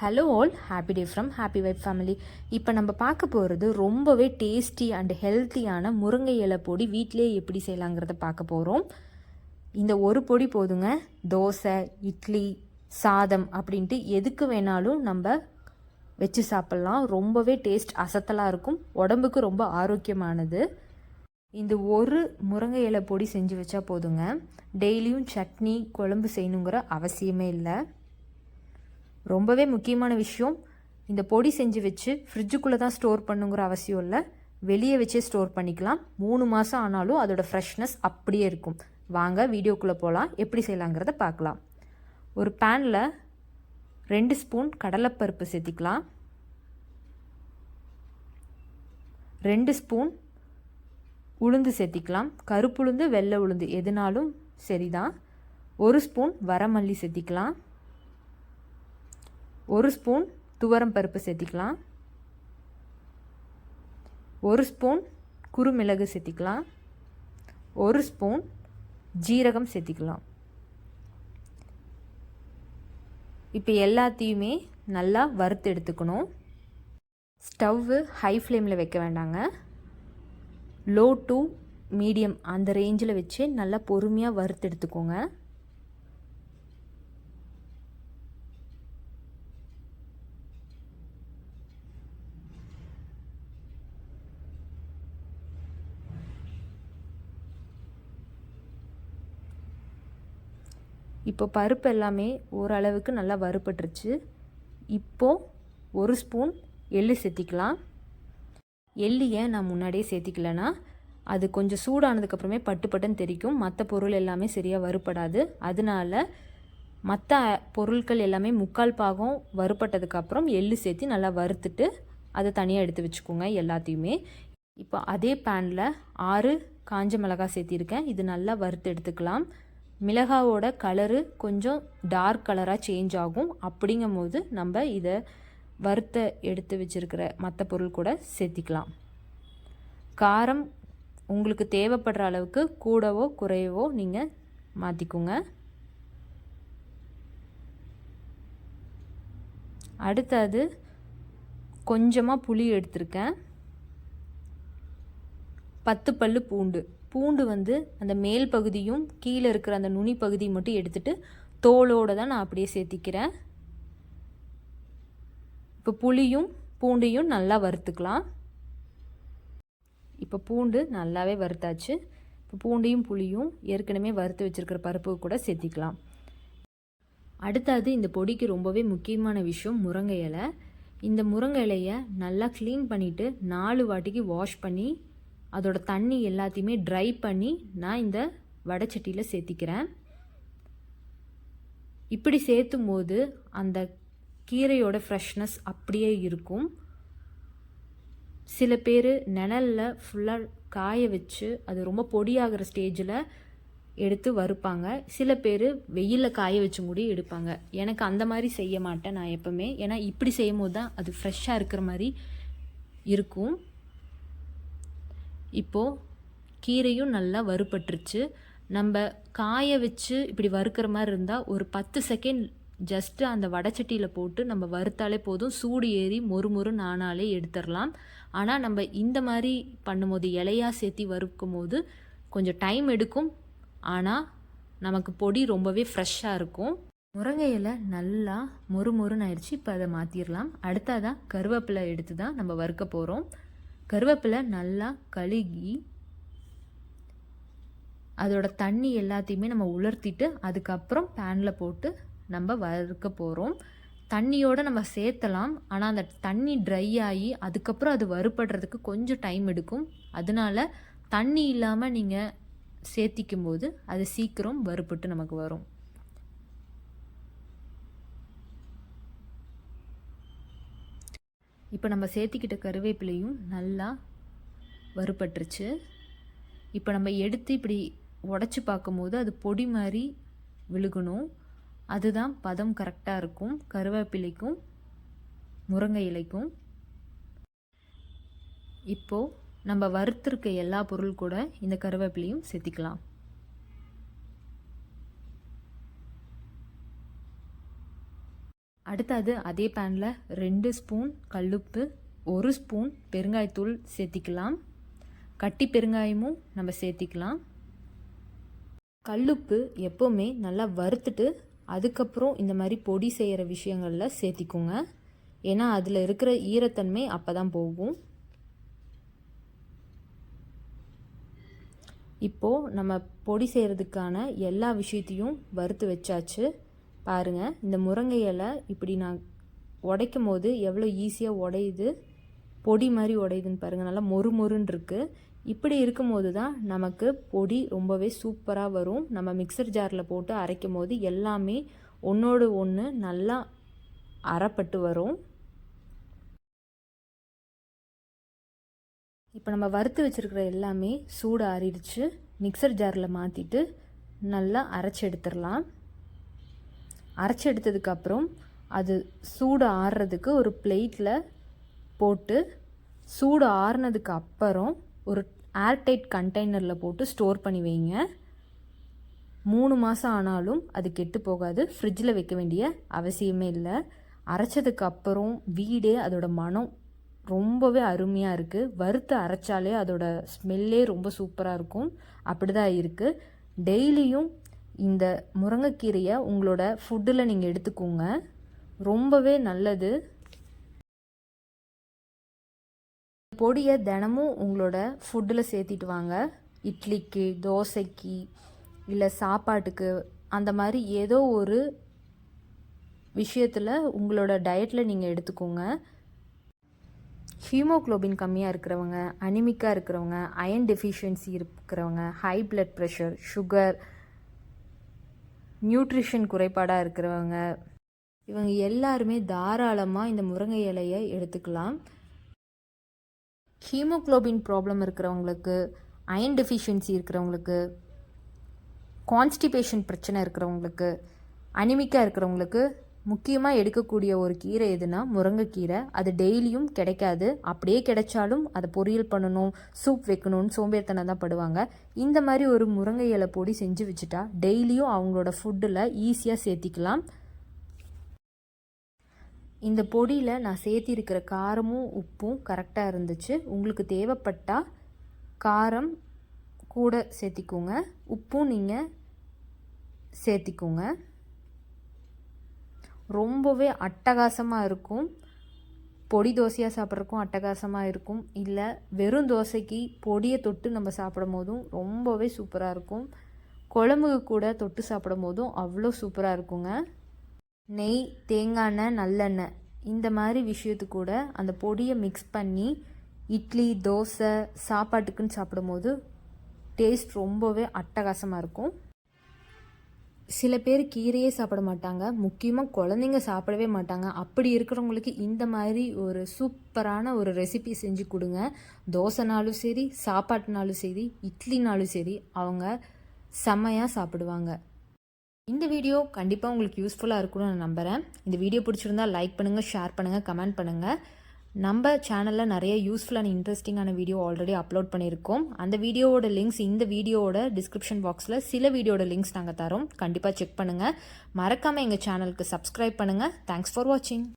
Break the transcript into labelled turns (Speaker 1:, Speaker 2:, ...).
Speaker 1: Hello all happy day from happy vibe family இப்போ நம்ம பார்க்க போகிறது ரொம்பவே டேஸ்டி அண்ட் ஹெல்த்தியான முருங்கை இலை பொடி வீட்டிலே எப்படி செய்யலாங்கிறத பார்க்க போகிறோம் இந்த ஒரு பொடி போதுங்க. தோசை இட்லி சாதம் அப்படின்ட்டு எதுக்கு வேணாலும் நம்ம வச்சு சாப்பிட்லாம். ரொம்பவே டேஸ்ட் அசத்தலாக இருக்கும். உடம்புக்கு ரொம்ப ஆரோக்கியமானது. இந்த ஒரு முருங்கை இலை பொடி செஞ்சு வச்சா போதுங்க. டெய்லியும் சட்னி குழம்பு செய்யணுங்கிற அவசியமே இல்லை. ரொம்பவே முக்கியமான விஷயம். இந்த பொடி செஞ்சு வச்சு ஃப்ரிட்ஜுக்குள்ளே தான் ஸ்டோர் பண்ணுங்கிற அவசியம் இல்லை. வெளியே வச்சே ஸ்டோர் பண்ணிக்கலாம். மூணு மாதம் ஆனாலும் அதோட ஃப்ரெஷ்னஸ் அப்படியே இருக்கும். வாங்க வீடியோக்குள்ளே போகலாம் எப்படி செய்யலாங்கிறத பார்க்கலாம். ஒரு பேனில் ரெண்டு ஸ்பூன் கடலைப்பருப்பு சேர்த்திக்கலாம். ரெண்டு ஸ்பூன் உளுந்து சேர்த்திக்கலாம். கருப்புளுந்து வெள்ளை உளுந்து எதுனாலும் சரிதான். ஒரு ஸ்பூன் வரமல்லி சேர்த்திக்கலாம். ஒரு ஸ்பூன் துவரம் பருப்பு சேர்த்திக்கலாம். ஒரு ஸ்பூன் குறுமிளகு சேர்த்திக்கலாம். ஒரு ஸ்பூன் ஜீரகம் சேர்த்திக்கலாம். இப்போ எல்லாத்தையுமே நல்லா வறுத்து எடுத்துக்கணும். ஸ்டவ்வு ஹை ஃப்ளேமில் வைக்க வேண்டாங்க. லோ டு மீடியம் அந்த ரேஞ்சில் வச்சு நல்லா பொறுமையாக வறுத்து எடுத்துக்கோங்க. இப்போ பருப்பு எல்லாமே ஓரளவுக்கு நல்லா வறுபட்டுருச்சு. இப்போது ஒரு ஸ்பூன் எள்ளு சேர்த்திக்கலாம். எள்ளு ஏன் நான் முன்னாடியே சேர்த்திக்கலனா அது கொஞ்சம் சூடானதுக்கப்புறமே பட்டு பட்டுன்னு தெரிக்கும். மற்ற பொருள் எல்லாமே சரியாக வறுபடாது. அதனால மற்ற பொருட்கள் எல்லாமே முக்கால் பாகம் வறுபட்டதுக்கப்புறம் எள்ளு சேர்த்து நல்லா வறுத்துட்டு அதை தனியாக எடுத்து வச்சுக்கோங்க எல்லாத்தையுமே. இப்போ அதே பேனில் ஆறு காஞ்ச மிளகாய் சேர்த்திருக்கேன். இது நல்லா வறுத்து எடுத்துக்கலாம். மிளகாவோட கலரு கொஞ்சம் டார்க் கலராக சேஞ்ச் ஆகும். அப்படிங்கும் போது நம்ம இதை வறுத்த எடுத்து வச்சுருக்கிற மற்ற பொருள் கூட சேர்த்திக்கலாம். காரம் உங்களுக்கு தேவைப்படுற அளவுக்கு கூடவோ குறையவோ நீங்கள் மாற்றிக்கோங்க அடுத்தது கொஞ்சமாக புளி எடுத்திருக்கேன். பத்து பல்லு பூண்டு. பூண்டு வந்து அந்த மேல் பகுதியும் கீழே இருக்கிற அந்த நுனி பகுதி மட்டும் எடுத்துகிட்டு தோலோடு தான் நான் அப்படியே சேர்த்திக்கிறேன். இப்போ புளியும் பூண்டையும் நல்லா வறுத்துக்கலாம். இப்போ பூண்டு நல்லாவே வறுத்தாச்சு. இப்போ பூண்டையும் புளியும் ஏற்கனவே வறுத்து வச்சுருக்கிற பருப்பு கூட சேர்த்திக்கலாம். அடுத்தது இந்த பொடிக்கு ரொம்பவே முக்கியமான விஷயம் முருங்கை இலை. இந்த முருங்கை இலையை நல்லா க்ளீன் பண்ணிவிட்டு நாலு வாட்டிக்கு வாஷ் பண்ணி அதோட தண்ணி எல்லாத்தையுமே ட்ரை பண்ணி நான் இந்த வடைச்சட்டியில் சேர்த்திக்கிறேன். இப்படி சேர்த்தும் போது அந்த கீரையோட ஃப்ரெஷ்னஸ் அப்படியே இருக்கும். சில பேர் நிழலில் ஃபுல்லாக காய வச்சு அது ரொம்ப பொடியாகிற ஸ்டேஜில் எடுத்து வறுப்பாங்க. சில பேர் வெயிலில் காய வச்சு கூட எடுப்பாங்க. எனக்கு அந்த மாதிரி செய்ய மாட்டேன் நான் எப்போவுமே. ஏன்னா இப்படி செய்யும் போது தான் அது ஃப்ரெஷ்ஷாக இருக்கிற மாதிரி இருக்கும். இப்போது கீரையும் நல்லா வறுபட்டுருச்சு. நம்ம காய வச்சு இப்படி வறுக்கிற மாதிரி இருந்தால் ஒரு பத்து செகண்ட் ஜஸ்ட்டு அந்த வடச்சட்டியில் போட்டு நம்ம வறுத்தாலே போதும். சூடு ஏறி மொறு மொறு நானாலே எடுத்துடலாம். ஆனால் நம்ம இந்த மாதிரி பண்ணும்போது இலையாக சேர்த்து வறுக்கும் போது கொஞ்சம் டைம் எடுக்கும். ஆனால் நமக்கு பொடி ரொம்பவே ஃப்ரெஷ்ஷாக இருக்கும். முருங்கை இலை நல்லா மொறு மொறுன்னு ஆயிடுச்சு. இப்போ அதை மாற்றிடலாம் அடுத்ததான் கருவேப்பிலை எடுத்து தான் நம்ம வறுக்க போகிறோம் கருவேப்பிலை நல்லா கழுகி அதோட தண்ணி எல்லாத்தையுமே நம்ம உலர்த்திட்டு அதுக்கப்புறம் பேனில் போட்டு நம்ம வறுக்க போகிறோம் தண்ணியோடு நம்ம சேர்த்தலாம் ஆனால் அந்த தண்ணி ட்ரை ஆகி அதுக்கப்புறம் அது வறுபடுறதுக்கு கொஞ்சம் டைம் எடுக்கும். அதனால தண்ணி இல்லாமல் நீங்கள் சேர்த்திக்கும் போது அது சீக்கிரம் வறுபட்டு நமக்கு வரும். இப்போ நம்ம சேர்த்திக்கிட்ட கருவேப்பிலையும் நல்லா வறுபட்டுருச்சு. இப்போ நம்ம எடுத்து இப்படி உடச்சி பார்க்கும்போது அது பொடி மாதிரி விழுகணும். அதுதான் பதம் கரெக்டாக இருக்கும். கருவேப்பிலைக்கும் முருங்கை இலைக்கும். இப்போது நம்ம வறுத்திருக்க எல்லா பொருள் கூட இந்த கருவேப்பிலையும் சேர்த்திக்கலாம். அடுத்தது அதே பேனில் ரெண்டு ஸ்பூன் கல்லுப்பு ஒரு ஸ்பூன் பெருங்காயத்தூள் சேர்த்திக்கலாம். கட்டி பெருங்காயமும் நம்ம சேர்த்திக்கலாம். கல்லுப்பு எப்போவுமே நல்லா வறுத்துட்டு அதுக்கப்புறம் இந்த மாதிரி பொடி செய்கிற விஷயங்களில் சேர்த்திக்கோங்க. ஏன்னா அதில் இருக்கிற ஈரத்தன்மை அப்போ தான் போகும். இப்போது நம்ம பொடி செய்கிறதுக்கான எல்லா விஷயத்தையும் வறுத்து வச்சாச்சு. பாருங்கள் இந்த முருங்கை இலை இப்படி நான் உடைக்கும் போது எவ்வளோ ஈஸியாக உடையுது. பொடி மாதிரி உடையுதுன்னு பாருங்கள் நல்லா மொறு மொறுன்னு இருக்குது இப்படி இருக்கும்போது தான் நமக்கு பொடி ரொம்பவே சூப்பராக வரும். நம்ம மிக்சர் ஜாரில் போட்டு அரைக்கும் போது எல்லாமே ஒன்றோடு ஒன்று நல்லா அறப்பட்டு வரும். இப்போ நம்ம வறுத்து வச்சுருக்கிற எல்லாமே சூடு ஆறிடுச்சு. மிக்சர் ஜாரில் மாற்றிட்டு நல்லா அரைச்சி எடுத்துடலாம். அரைச்சி எடுத்ததுக்கப்புறம் அது சூடு ஆறுறதுக்கு ஒரு பிளேட்டில் போட்டு சூடு ஆறுனதுக்கு அப்புறம் ஒரு ஏர்டைட் கண்டெய்னரில் போட்டு ஸ்டோர் பண்ணி வைங்க. மூணு மாதம் ஆனாலும் அது கெட்டு போகாது. ஃப்ரிட்ஜில் வைக்க வேண்டிய அவசியமே இல்லை. அரைச்சதுக்கு அப்புறம் வீடே அதோட மனம் ரொம்பவே அருமையாக இருக்குது வறுத்து அரைச்சாலே அதோட ஸ்மெல்லே ரொம்ப சூப்பராக இருக்கும். அப்படி தான் இருக்குது டெய்லியும் இந்த முருங்கைக்கீரையை உங்களோட ஃபுட்டில் நீங்கள் எடுத்துக்கோங்க. ரொம்பவே நல்லது. பொடியை தினமும் உங்களோட ஃபுட்டில் சேர்த்திட்டு வாங்க. இட்லிக்கு தோசைக்கு இல்லை சாப்பாட்டுக்கு அந்த மாதிரி ஏதோ ஒரு விஷயத்தில் உங்களோட டயட்டில் நீங்கள் எடுத்துக்கோங்க. ஹீமோக்ளோபின் கம்மியாக இருக்கிறவங்க அனிமிக்காக இருக்கிறவங்க அயன் டெஃபிஷியன்சி இருக்கிறவங்க high blood pressure sugar nutrition குறைபாடாக இருக்கிறவங்க இவங்க எல்லாருமே தாராளமாக இந்த முருங்கை இலையை எடுத்துக்கலாம். ஹீமோக்ளோபின் ப்ராப்ளம் இருக்கிறவங்களுக்கு அயன் டெஃபிஷியன்சி இருக்கிறவங்களுக்கு கான்ஸ்டிபேஷன் பிரச்சனை இருக்கிறவங்களுக்கு அனிமிக்காக இருக்கிறவங்களுக்கு முக்கியமாக எடுக்கக்கூடிய ஒரு கீரை எதுனா முருங்கைக்கீரை அது டெய்லியும் கிடைக்காது. அப்படியே கிடைச்சாலும் அதை பொரியல் பண்ணணும் சூப் வைக்கணும்னு சோம்பேறித்தனம் தான் படுவாங்க. இந்த மாதிரி ஒரு முருங்கை இலை பொடி செஞ்சு வச்சுட்டா டெய்லியும் அவங்களோட ஃபுட்டில் ஈஸியாக சேர்த்திக்கலாம். இந்த பொடியில் நான் சேர்த்திருக்கிற காரமும் உப்பும் கரெக்டாக இருந்துச்சு. உங்களுக்கு தேவைப்பட்டால் காரம் கூட சேர்த்திக்கோங்க. உப்பும் நீங்கள் சேர்த்திக்கோங்க. ரொம்பவே அட்டகாசமாக இருக்கும். பொடி தோசையாக சாப்பிட்றக்கும் அட்டகாசமாக இருக்கும். இல்லை வெறும் தோசைக்கு பொடியை தொட்டு நம்ம சாப்பிடும் போதும் ரொம்பவே சூப்பராக இருக்கும். குழம்புக்கு கூட தொட்டு சாப்பிடும் போதும் அவ்வளோ சூப்பராக இருக்குங்க. நெய் தேங்காய் எண்ணெய் நல்லெண்ணெய். இந்த மாதிரி விஷயத்து கூட அந்த பொடியை மிக்ஸ் பண்ணி இட்லி தோசை சாப்பாட்டுக்குன்னு சாப்பிடும்போது டேஸ்ட் ரொம்பவே அட்டகாசமாக இருக்கும். சில பேர் கீரையே சாப்பிட மாட்டாங்க. முக்கியமாக குழந்தைங்க சாப்பிடவே மாட்டாங்க. அப்படி இருக்கிறவங்களுக்கு இந்த மாதிரி ஒரு சூப்பரான ஒரு ரெசிபி செஞ்சு கொடுங்க. தோசைனாலும் சரி சாப்பாட்டுனாலும் சரி இட்லினாலும் சரி அவங்க செம்மையாக சாப்பிடுவாங்க. இந்த வீடியோ கண்டிப்பாக உங்களுக்கு யூஸ்ஃபுல்லாக இருக்கும்னு நான் நம்புகிறேன் இந்த வீடியோ பிடிச்சிருந்தா லைக் பண்ணுங்கள் ஷேர் பண்ணுங்கள் கமெண்ட் பண்ணுங்கள் நம்ம சேனலில் நிறைய யூஸ்ஃபுல் அண்ட் இன்ட்ரெஸ்டிங்கான வீடியோ ஆல்ரெடி அப்லோட் பண்ணியிருக்கோம். அந்த வீடியோவோட லிங்க்ஸ் இந்த வீடியோவோட டிஸ்கிரிப்ஷன் பாக்ஸில் சில வீடியோட லிங்க்ஸ் நாங்கள் தரோம். கண்டிப்பாக செக் பண்ணுங்கள் மறக்காமல் எங்கள் சேனலுக்கு சப்ஸ்கிரைப் பண்ணுங்கள் தேங்க்ஸ் ஃபார் வாட்சிங்